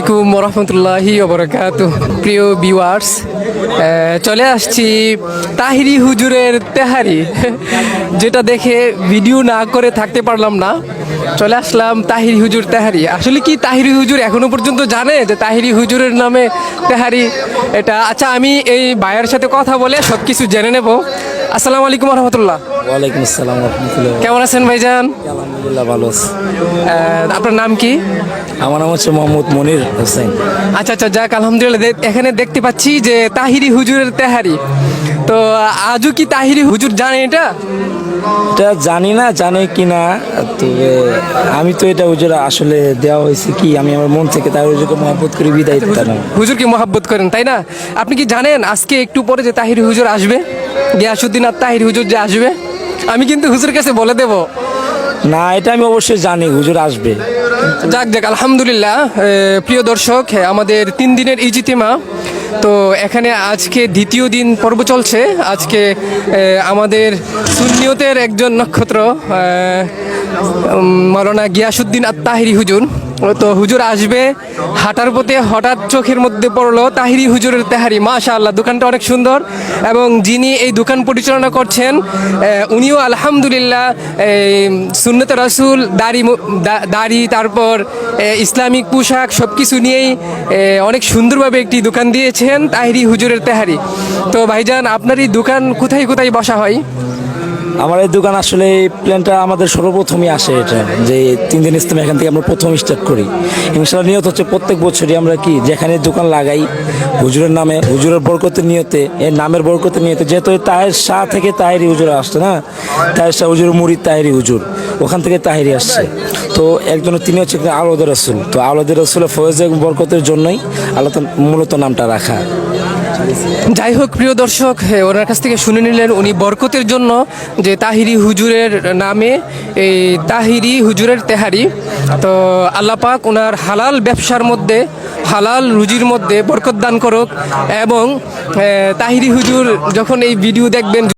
আসসালামাইকুম রহমতুল্লাহি ওবরাকাত প্রিয় ভিউয়ার্স চলে আসছি তাহিরি হুজুরের তেহারি। যেটা দেখে ভিডিও না করে থাকতে পারলাম না, চলে আসলাম তাহিরি হুজুর তেহারি। আসলে কি তাহিরি হুজুর এখনও পর্যন্ত জানে যে তাহিরি হুজুরের নামে তেহারি এটা? আচ্ছা আমি এই বায়ের সাথে কথা বলে সব কিছু জেনে নেব। আসসালামু আলাইকুম রহমতুল্লাহ। ওয়ালাইকুম আসসালাম রহমতুল্লাহ। কেমন আছেন ভাইজান? আলহামদুলিল্লাহ ভালো আপনার নাম কি? আমার নাম হচ্ছে মোহাম্মদ মনির হোসেন। আচ্ছা আচ্ছা যাক আলহামদুলিল্লাহ এখানে দেখতে পাচ্ছি যে তাহিরি হুজুরের তেহারি। তো আজও কি তাহিরি হুজুর জানে এটা? এটা জানি না জানে কি না তবে আমি তো এটা হুজুর আসলে দেওয়া হয়েছে কি আমি আমার মন থেকে তার হুজুরকে মহব্বত করে বিদায় দিতাম। হুজুরকে মহাব্বত করেন তাই না? আপনি কি জানেন আজকে একটু পরে যে তাহিরি হুজুর আসবে? গিয়াসুদ্দিন আর তাহিরি হুজুর যে আসবে আমি কিন্তু হুজুর কাছে বলে দেব। না এটা আমি অবশ্যই জানি হুজুর আসবে। যাক যাক আলহামদুলিল্লাহ প্রিয় দর্শক আমাদের তিন দিনের ইজিতিমা। তো এখানে আজকে দ্বিতীয় দিন পর্ব চলছে। আজকে আমাদের সুন্নিয়তের একজন নক্ষত্র মৌলানা গিয়াসুদ্দিন আত্মাহিরি হুজুর। তো হুজুর আসবে, হাঁটার পথে হঠাৎ চোখের মধ্যে পড়ল তাহিরি হুজুরের তেহারি মাশা আল্লাহ দোকানটা অনেক সুন্দর এবং যিনি এই দোকান পরিচালনা করছেন উনিও আলহামদুলিল্লাহ সুন্নত রাসুল, দাড়ি দাড়ি, তারপর ইসলামিক পোশাক সব কিছু নিয়েই অনেক সুন্দরভাবে একটি দোকান দিয়েছেন তাহিরি হুজুরের তেহারি। তো ভাইজান, আপনার এই দোকান কোথায় কোথায় বসা হয়? আমার এই দোকান আসলে এই প্ল্যানটা আমাদের সর্বপ্রথমই আসে এটা, যে তিন দিন ইসলাম এখান থেকে আমরা প্রথম স্টার্ট করি। ইনশাল্লাহ নিয়ত হচ্ছে প্রত্যেক বছরই আমরা কি, যেখানে দোকান লাগাই, হুজুরের নামে, হুজুরের বরকতের নিয়তে, এর নামের বরকতের নিয়তে, যেহেতু তাহের শাহ থেকে তাহেরি হুজুর আসছে না, তাহের শাহ হুজুর মুরিদ তাহেরি হুজুর, ওখান থেকে তাহেরি আসছে। তো একজন তিনি হচ্ছে আলোদের রসুল। তো আলোদের রসুলের ফয়েজ বরকতের জন্যই আল্লাহ মূলত নামটা রাখা। যাই হোক, প্রিয় দর্শক ওনার কাছ থেকে শুনে নিলেন উনি বরকতের জন্য যে তাহিরি হুজুরের নামে এই তাহিরি হুজুরের তেহারি। তো আল্লাপাক ওনার হালাল ব্যবসার মধ্যে, হালাল রুজির মধ্যে বরকত দান করুক এবং তাহিরি হুজুর যখন এই ভিডিও দেখবেন